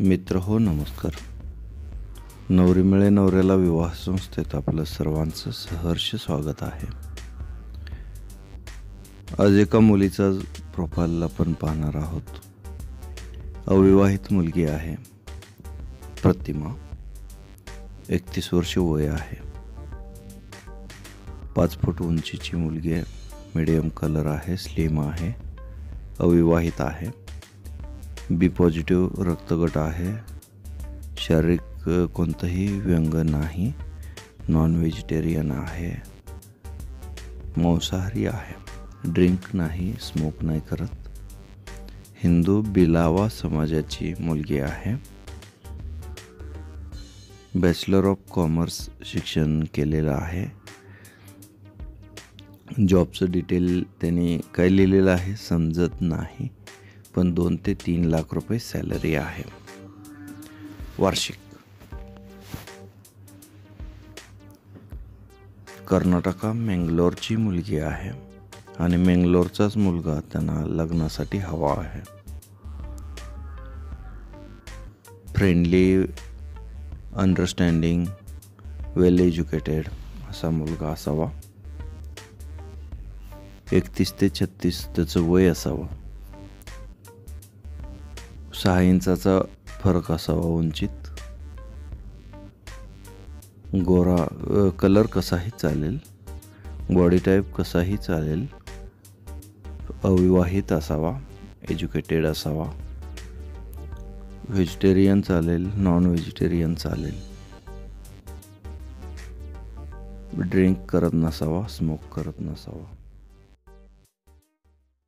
मित्र हो नमस्कार. नवरी मिळे नवऱ्याला विवाह संस्थेत आपलं सर्वांचं सहर्ष स्वागत आहे. आज एका मुलीचा प्रोफाईल आपण पाहणार आहोत. अविवाहित मुलगी आहे. प्रतिमा एकतीस वर्ष वय आहे. पाच फूट उंचीची मुलगी आहे. मिडियम कलर आहे स्लिम आहे. अविवाहित आहे. बी पॉझिटिव्ह रक्तगट आहे. शारीरिक कोणतंही व्यंग नाही. नॉन व्हेजिटेरियन आहे. मांसाहारी आहे. ड्रिंक नाही स्मोक नाही करत. हिंदू बिलावा समाजाची मुलगी आहे. बॅचलर ऑफ कॉमर्स शिक्षण केलेलं आहे. जॉबचं डिटेल त्यांनी काय लिहिलेलं आहे समजत नाही. पण दोन ते तीन लाख रुपये सॅलरी आहे. वार्षिक. कर्नाटका मेंगलोरची मुलगी आहे आणि मेंगलोरचाच मुलगा त्यांना लग्नासाठी हवा आहे. फ्रेंडली अंडरस्टँडिंग वेल एज्युकेटेड असा मुलगा असावा. एकतीस ते छत्तीस त्याचं वय असावं. सहा इंचाचा फरक असावा उंचीत गोरा कलर कसाही चालेल. बॉडी टाईप कसाही चालेल. अविवाहित असावा एज्युकेटेड असावा. व्हेजिटेरियन चालेल नॉन व्हेजिटेरियन चालेल. ड्रिंक करत नसावा स्मोक करत नसावा.